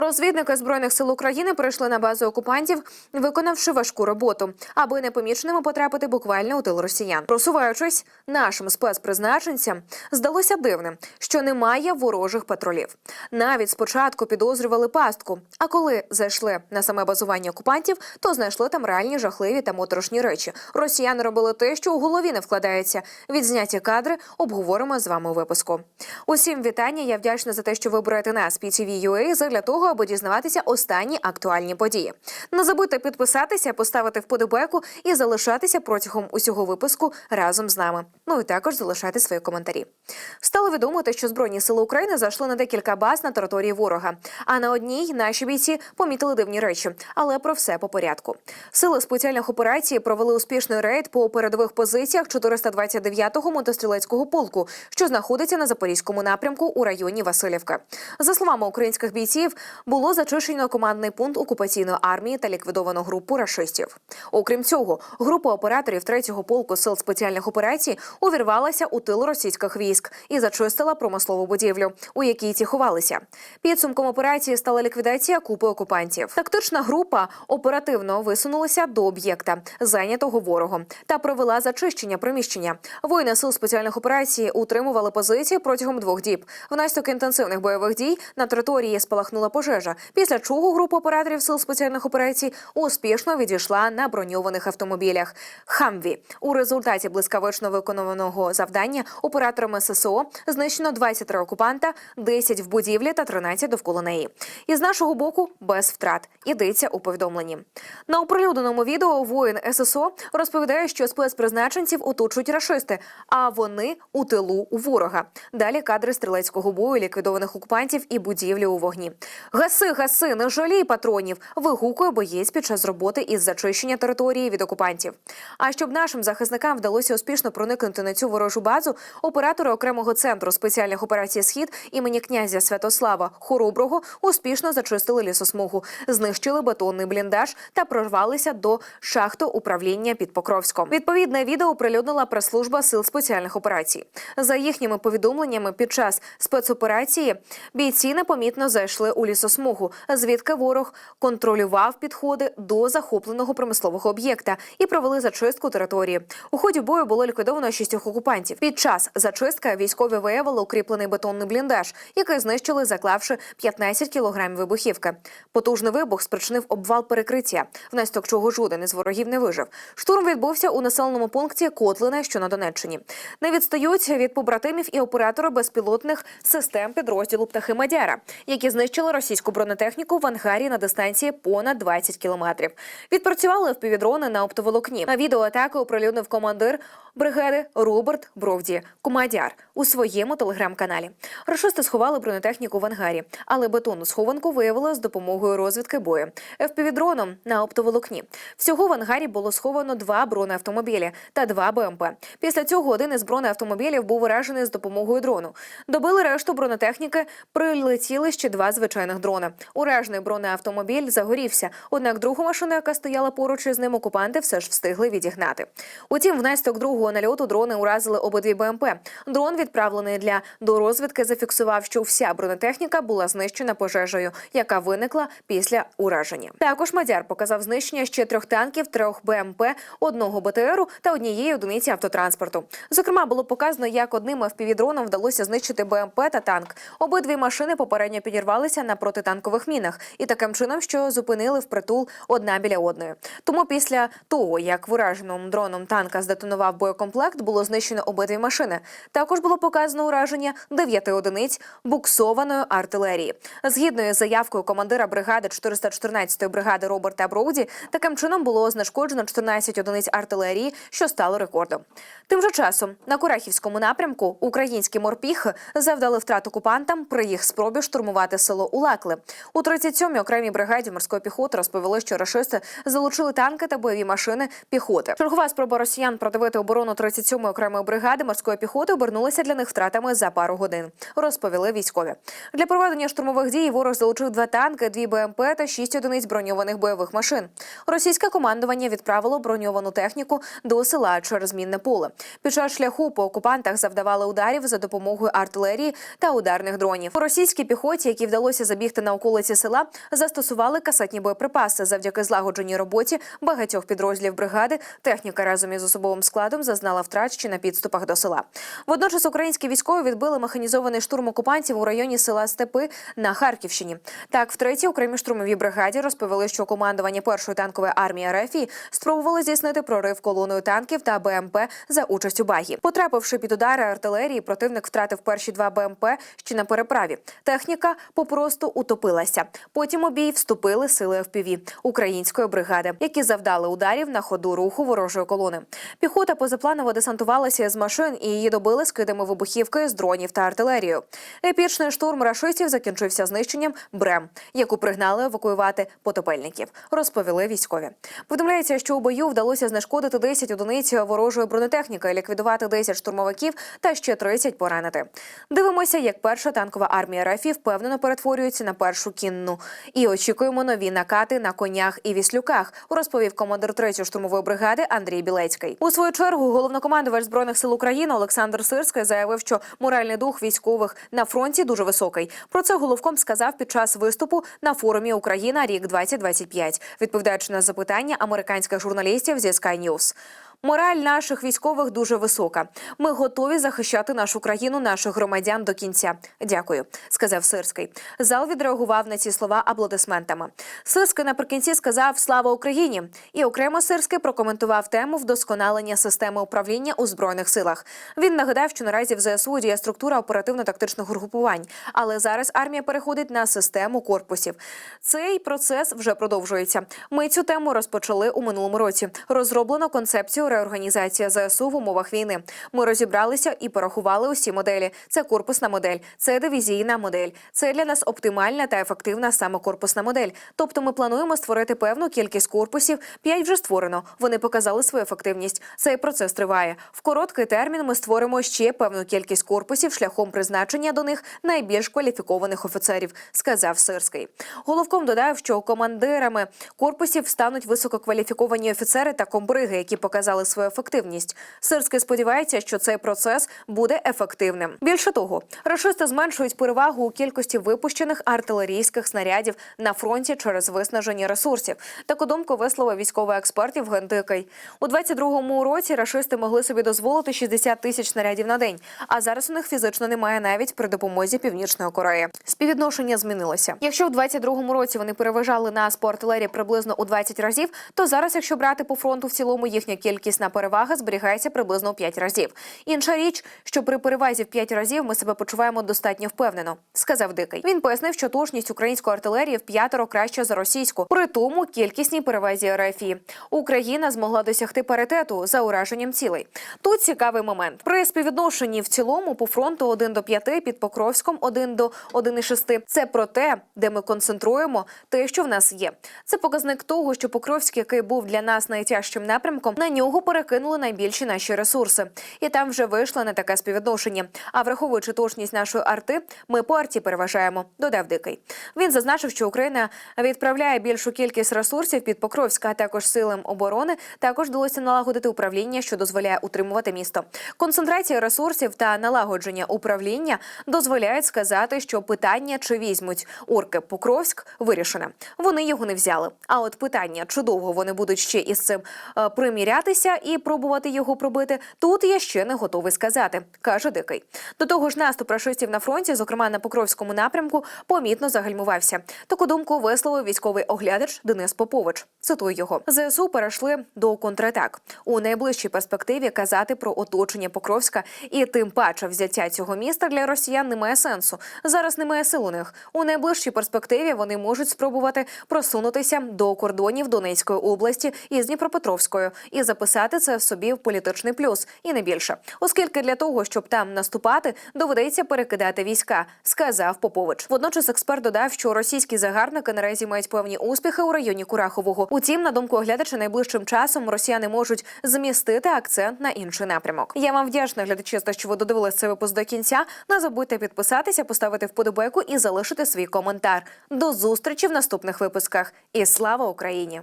Розвідники збройних сил України прийшли на базу окупантів, виконавши важку роботу, аби непоміченими потрапити буквально у тил росіян. Просуваючись нашим спецпризначенцям, здалося дивним, що немає ворожих патрулів. Навіть спочатку підозрювали пастку. А коли зайшли на саме базування окупантів, то знайшли там реальні жахливі та моторошні речі. Росіяни робили те, що у голові не вкладається. Відзняті кадри обговоримо з вами у випуску. Усім вітання. Я вдячна за те, що ви берете нас PTV.ua задля того, аби дізнаватися останні актуальні події. Не забудьте підписатися, поставити вподобайку і залишатися протягом усього випуску разом з нами. Ну і також залишайте свої коментарі. Стало відомо те, що збройні сили України зайшли на декілька баз на території ворога. А на одній наші бійці помітили дивні речі, але про все по порядку. Сили спеціальних операцій провели успішний рейд по передових позиціях 429-го мотострілецького полку, що знаходиться на запорізькому напрямку у районі Васильівка. За словами українських бійців, було зачищено командний пункт окупаційної армії та ліквідовано групу рашистів. Окрім цього, група операторів 3-го полку сил спеціальних операцій увірвалася у тил російських військ і зачистила промислову будівлю, у якій ті ховалися. Підсумком операції стала ліквідація купи окупантів. Тактична група оперативно висунулася до об'єкта, зайнятого ворогом, та провела зачищення приміщення. Воїни сил спеціальних операцій утримували позиції протягом двох діб. Внаслідок інтенсивних бойових дій на території спалахнула пожежа. Після чого група операторів сил спеціальних операцій успішно відійшла на броньованих автомобілях Хамві. У результаті блискавично виконуваного завдання операторами ССО знищено 23 окупанта, 10 в будівлі та 13 довкола неї. І з нашого боку без втрат. Ідеться у повідомленні. На оприлюдненому відео воїн ССО розповідає, що спецпризначенців оточують рашисти, а вони у тилу у ворога. Далі кадри стрілецького бою, ліквідованих окупантів і будівлі у вогні. Гаси, гаси, не жалій патронів. Вигукує боєць під час роботи із зачищення території від окупантів. А щоб нашим захисникам вдалося успішно проникнути на цю ворожу базу, оператори окремого центру спеціальних операцій Схід імені князя Святослава Хороброго успішно зачистили лісосмугу, знищили бетонний бліндаж та прорвалися до шахти управління під Покровськом. Відповідне відео оприлюднила прес-служба сил спеціальних операцій. За їхніми повідомленнями, під час спецоперації бійці непомітно зайшли у лісосмугу, звідки ворог контролював підходи до захопленого промислового об'єкта і провели зачистку території. У ході бою було ліквідовано шістьох окупантів. Під час зачистки військові виявили укріплений бетонний бліндаж, який знищили, заклавши 15 кілограмів вибухівки. Потужний вибух спричинив обвал перекриття, внаслідок чого жоден із ворогів не вижив. Штурм відбувся у населеному пункті Котлине, що на Донеччині. Не відстають від побратимів і оператори безпілотних систем підрозділу птахи Мадяра, які знищили російську бронетехніку в ангарі на дистанції понад 20 кілометрів. Відпрацювали впівдрони на оптоволокні. На відео атаки оприлюднив командир бригади Роберт Бровді Кумадяр у своєму телеграм-каналі. Рашисти сховали бронетехніку в ангарі, але бетонну схованку виявили з допомогою розвідки бою. FPV-дроном на оптоволокні. Всього в ангарі було сховано два бронеавтомобілі та два БМП. Після цього один із бронеавтомобілів був уражений з допомогою дрону. Добили решту бронетехніки, прилетіли ще два звичайних дрони. Уражений бронеавтомобіль загорівся. Однак другу машину, яка стояла поруч із ним, окупанти все ж встигли відігнати. Утім, внаслідок другого нальоту дрони уразили обидві БМП. Дрон, відправлений для дорозвідки, зафіксував, що вся бронетехніка була знищена пожежею, яка виникла після ураження. Також Мадяр показав знищення ще трьох танків, трьох БМП, одного БТРу та однієї одиниці автотранспорту. Зокрема, було показано, як одним FPV-дроном вдалося знищити БМП та танк. Обидві машини попередньо підірвалися на протитанкових мінах і таким чином, що зупинили впритул одна біля одної. Тому після того, як враженим дроном танка здетонував боєкомплект, було знищено обидві машини. Також було показано ураження дев'яти одиниць буксованої артилерії. Згідно із заявкою командира бригади 414-ї бригади Роберта Броуді, таким чином було знешкоджено 14 одиниць артилерії, що стало рекордом. Тим же часом на Курахівському напрямку українські морпіхи завдали втрат окупантам при їх спробі штурмувати село Улакли. У 37-й окремій бригаді морської піхоти розповіли, що рашисти залучили танки та бойові машини піхоти. Чергова спроба росіян продавити оборону оборону 37-ї окремої бригади морської піхоти обернулися для них втратами за пару годин. Розповіли військові. Для проведення штурмових дій ворог залучив два танки, дві БМП та шість одиниць броньованих бойових машин. Російське командування відправило броньовану техніку до села через мінне поле. Під час шляху по окупантах завдавали ударів за допомогою артилерії та ударних дронів. Російській піхоті, які вдалося забігти на околиці села, застосували касетні боєприпаси. Завдяки злагодженій роботі багатьох підрозділів бригади техніка разом із особовим складом зазнала втрат ще на підступах до села. Водночас українські військові відбили механізований штурм окупантів у районі села Степи на Харківщині. Так, втретє окремій штурмовій бригаді розповіли, що командування першої танкової армії РФ спробувало здійснити прорив колоною танків та БМП за участю багі. Потрапивши під удари артилерії, противник втратив перші два БМП ще на переправі. Техніка попросту утопилася. Потім у бій вступили сили ФПВ української бригади, які завдали ударів на ходу руху ворожої колони. Піхота позапланово десантувалася з машин і її добили скидами вибухівки з дронів та артилерією. Епічний штурм рашистів закінчився знищенням БРЕМ, яку пригнали евакуювати потопельників. Розповіли військові. Повідомляється, що у бою вдалося знешкодити 10 одиниць ворожої бронетехніки, ліквідувати 10 штурмовиків та ще 30 поранити. Дивимося, як перша танкова армія РФ впевнено перетворюється на першу кінну. І очікуємо нові накати на конях і віслюках, розповів командир 3-ї штурмової бригади Андрій Білецький. У свою чергу головнокомандувач збройних сил України Олександр Сирський заявив, що моральний дух військових на фронті дуже високий. Про це головком сказав під час виступу на форумі Україна рік 2025, відповідаючи на запитання американських журналістів зі Sky News. Мораль наших військових дуже висока. Ми готові захищати нашу країну, наших громадян до кінця. Дякую, сказав Сирський. Зал відреагував на ці слова аплодисментами. Сирський наприкінці сказав Слава Україні! І окремо Сирський прокоментував тему вдосконалення системи управління у збройних силах. Він нагадав, що наразі в ЗСУ діє структура оперативно-тактичних групувань, але зараз армія переходить на систему корпусів. Цей процес вже продовжується. Ми цю тему розпочали у минулому році. Розроблено концепцію реорганізації ЗСУ в умовах війни. Ми розібралися і порахували усі моделі. Це корпусна модель, це дивізійна модель. Це для нас оптимальна та ефективна саме корпусна модель. Тобто, ми плануємо створити певну кількість корпусів. П'ять вже створено. Вони показали свою ефективність. Цей процес триває. В короткий термін ми створимо ще певну кількість корпусів шляхом призначення до них найбільш кваліфікованих офіцерів, сказав Сирський. Головком додав, що командирами корпусів стануть висококваліфіковані офіцери та комбриги, які показали свою ефективність. Сирський сподівається, що цей процес буде ефективним. Більше того, рашисти зменшують перевагу у кількості випущених артилерійських снарядів на фронті через виснаження ресурсів. Таку думку висловив військовий експерт Євген. У 22-му році рашисти могли собі дозволити 60 тисяч снарядів на день. А зараз у них фізично немає навіть при допомозі Північної Кореї. Співвідношення змінилося. Якщо в 22-му році вони переважали нас по артилерії приблизно у 20 разів, то зараз, якщо брати по фронту в цілому, їхня кількісна перевага зберігається приблизно у 5 разів. Інша річ, що при перевазі в 5 разів ми себе почуваємо достатньо впевнено, сказав Дикий. Він пояснив, що точність української артилерії в п'ятеро краща за російську. При тому кількісній перевазі РФІ. Україна змогла досягти паритету за ураженням цілей. Тут цікавий момент. При співвідношенні в цілому по фронту 1 до 5, під Покровськом 1 до 1,6. Це про те, де ми концентруємо те, що в нас є. Це показник того, що Покровськ, який був для нас найтяжчим напрямком, на нього перекинули найбільші наші ресурси, і там вже вийшло не таке співвідношення. А враховуючи точність нашої арти, ми по арті переважаємо. Додав дикий. Він зазначив, що Україна відправляє більшу кількість ресурсів під Покровська, а також силам оборони. Також вдалося налагодити управління, що дозволяє утримувати місто. Концентрація ресурсів та налагодження управління дозволяють сказати, що питання, чи візьмуть орки Покровськ, вирішене. Вони його не взяли. А от питання, чи довго вони будуть ще із цим е, примірятися і пробувати його пробити, тут я ще не готовий сказати, каже Дикий. До того ж, наступ рашистів на фронті, зокрема на Покровському напрямку, помітно загальмувався. Таку думку висловив військовий оглядач Денис Попович. Цитую його: ЗСУ перейшли до контратак у найближчій перспективі. Казати про оточення Покровська і тим паче взяття цього міста для росіян немає сенсу. Зараз немає сил у них. У найближчій перспективі вони можуть спробувати просунутися до кордонів Донецької області із Дніпропетровською і записати записати це собі в політичний плюс і не більше, оскільки для того, щоб там наступати, доведеться перекидати війська, сказав Попович. Водночас експерт додав, що російські загарбники наразі мають певні успіхи у районі Курахового. Утім, на думку оглядача, найближчим часом росіяни можуть змістити акцент на інший напрямок. Я вам вдячна глядачі, за що ви додивилися цей випуск до кінця. Не забудьте підписатися, поставити вподобайку і залишити свій коментар. До зустрічі в наступних випусках. І слава Україні!